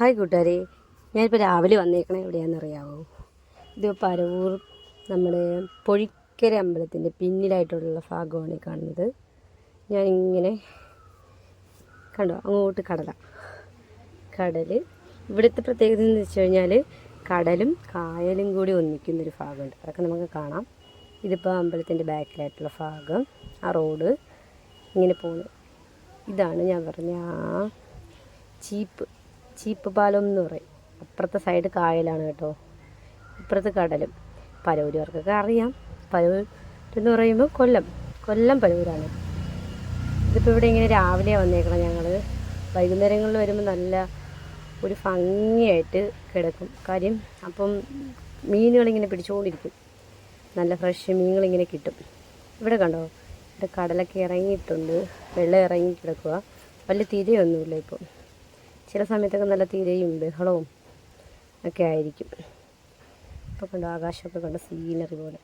Hi കൂട്ടുകാരെ. ഞാനിപ്പോൾ രാവിലെ വന്നേക്കണേ എവിടെയാണെന്നറിയാവോ? ഇത് പരവൂർ നമ്മുടെ പൊഴിക്കര അമ്പലത്തിന്റെ പിന്നിലായിട്ടുള്ള ഭാഗമാണ് കാണുന്നത്. ഞാനിങ്ങനെ കണ്ടോ അങ്ങോട്ട് കടല. കടൽ ഇവിടുത്തെ പ്രത്യേകത എന്ന് വെച്ച് കഴിഞ്ഞാൽ കടലും കായലും കൂടി ഒന്നിക്കുന്നൊരു ഭാഗമുണ്ട്. അതൊക്കെ നമുക്ക് കാണാം. ഇതിപ്പോൾ അമ്പലത്തിന്റെ ബാക്കിലായിട്ടുള്ള ഭാഗം ആ റോഡ് ഇങ്ങനെ പോകുന്നത് ഇതാണ് ഞാൻ പറഞ്ഞ ആ ചീപ്പ് ചീപ്പ് പാലം എന്ന് പറയും. അപ്പുറത്തെ സൈഡ് കായലാണ് കേട്ടോ. ഇപ്പുറത്ത് കടലും പരവൂരുകാർക്കൊക്കെ അറിയാം. പരവൂർ എന്ന് പറയുമ്പോൾ കൊല്ലം. കൊല്ലം പരവൂരാണ്. ഇതിപ്പോൾ ഇവിടെ ഇങ്ങനെ രാവിലെ വന്നേക്കണം ഞങ്ങൾ വൈകുന്നേരങ്ങളിൽ വരുമ്പോൾ നല്ല ഒരു ഭംഗിയായിട്ട് കിടക്കും. കാര്യം അപ്പം മീനുകളിങ്ങനെ പിടിച്ചുകൊണ്ടിരിക്കും നല്ല ഫ്രഷ് മീനുകളിങ്ങനെ കിട്ടും. ഇവിടെ കണ്ടോ? ഇവിടെ കടലൊക്കെ ഇറങ്ങിയിട്ടുണ്ട്. വെള്ളം ഇറങ്ങി കിടക്കുക വലിയ തിരയൊന്നുമില്ല ഇപ്പം. ചില സമയത്തൊക്കെ നല്ല തിരയും ബഹളവും ഒക്കെ ആയിരിക്കും. ഇപ്പോൾ കണ്ടോ ആകാശമൊക്കെ കണ്ടോ സീനറി പോലെ.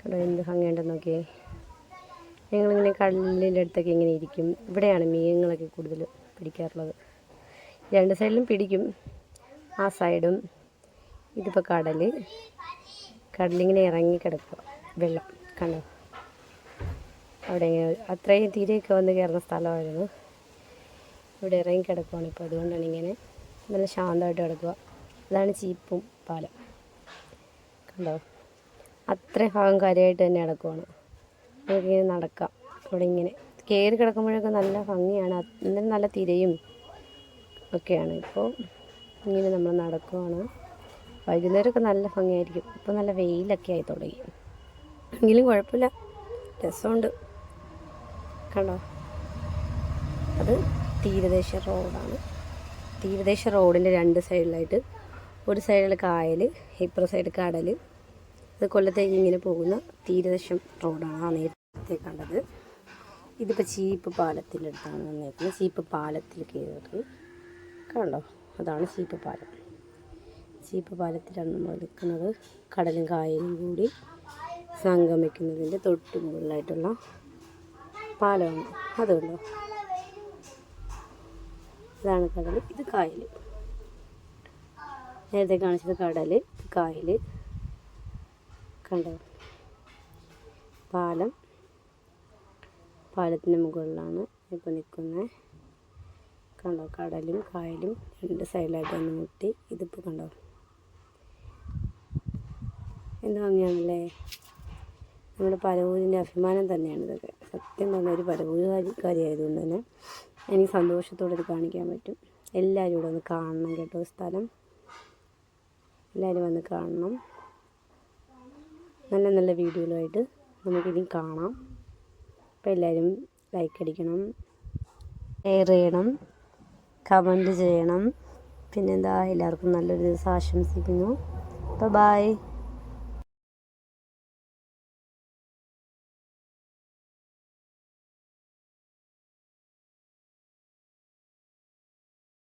കണ്ടോ എന്ത് ഭംഗിയുണ്ടെന്ന് നോക്കിയേ ഞങ്ങളിങ്ങനെ കടലിന്റെ അടുത്തൊക്കെ ഇങ്ങനെ ഇരിക്കും. ഇവിടെയാണ് മീനുകളൊക്കെ കൂടുതൽ പിടിക്കാറുള്ളത്. രണ്ട് സൈഡിലും പിടിക്കും. ആ സൈഡും ഇതിപ്പോൾ കടൽ കടലിങ്ങനെ ഇറങ്ങി കിടക്കുക. വെള്ളം. കണ്ടോ? അവിടെ അത്രയും തീരെയൊക്കെ വന്ന് കയറുന്ന സ്ഥലമായിരുന്നു. ഇവിടെ ഇറങ്ങി കിടക്കുവാണ് ഇപ്പോൾ അതുകൊണ്ടാണ് ഇങ്ങനെ നല്ല ശാന്തമായിട്ട് കിടക്കുക. അതാണ് ചീപ്പും പാലം. കണ്ടോ? അത്ര ഭാഗം തന്നെ കിടക്കുവാണ്. നമുക്കിങ്ങനെ നടക്കാം. ഇവിടെ ഇങ്ങനെ കയറി കിടക്കുമ്പോഴൊക്കെ നല്ല ഭംഗിയാണ്. അന്നേരം നല്ല തിരയും ഒക്കെയാണ്. ഇപ്പോൾ ഇങ്ങനെ നമ്മൾ നടക്കുവാണ്. വൈകുന്നേരമൊക്കെ നല്ല ഭംഗിയായിരിക്കും. ഇപ്പോൾ നല്ല വെയിലൊക്കെ ആയി തുടങ്ങി. എങ്കിലും കുഴപ്പമില്ല. രസമുണ്ട്. കണ്ടോ? അത് തീരദേശ റോഡാണ്. തീരദേശ റോഡിന്റെ രണ്ട് സൈഡിലായിട്ട് ഒരു സൈഡിൽ കായൽ ഇപ്പുറ സൈഡ് കടൽ ഇത് കൊല്ലത്തേക്ക് ഇങ്ങനെ പോകുന്ന തീരദേശം റോഡാണ് ആ നേരത്തെ കണ്ടത്. ഇതിപ്പോൾ ചീപ്പ് പാലത്തിന്റെ അടുത്താണ് വന്നേക്കുന്നത്. ചീപ്പ് പാലത്തിൽ കയറി. കണ്ടോ? അതാണ് ചീപ്പ് പാലം. ചീപ്പ് പാലത്തിലാണ് നമ്മൾ നിൽക്കുന്നത്. കടലും കായലും കൂടി സംഗമിക്കുന്നതിന്റെ തൊട്ട് മുകളിലായിട്ടുള്ള പാലമാണ് അതുകൊണ്ടോ ഇതാണ് കടൽ ഇത് കായൽ നേരത്തെ കാണിച്ചത് കടൽ കായൽ കണ്ടോ? പാലം. പാലത്തിന്റെ മുകളിലാണ് ഇപ്പോൾ നിൽക്കുന്നത് കണ്ടോ? കടലും കായലും രണ്ട് സൈഡിലായിട്ട് ഒന്ന് മുട്ടി. ഇതിപ്പോൾ കണ്ടോ? എന്ത് ഭംഗിയാണല്ലേ? നമ്മുടെ പരവൂരിന്റെ അഭിമാനം തന്നെയാണ് ഇതൊക്കെ സത്യം പറഞ്ഞ ഒരു പരവൂരുകാരി കാര്യമായതുകൊണ്ട് തന്നെ എനിക്ക് സന്തോഷത്തോടെ ഇത് കാണിക്കാൻ പറ്റും. എല്ലാവരും ഇവിടെ ഒന്ന് കാണണം കേട്ടോ സ്ഥലം. എല്ലാവരും വന്ന് കാണണം. നല്ല നല്ല വീഡിയോകളുമായിട്ട് നമുക്കിനി കാണാം. അപ്പോൾ എല്ലാവരും ലൈക്ക് അടിക്കണം ഷെയർ ചെയ്യണം കമന്റ് ചെയ്യണം. പിന്നെന്താ എല്ലാവർക്കും നല്ലൊരു ദിവസം ആശംസിക്കുന്നു. അപ്പോൾ ബായ്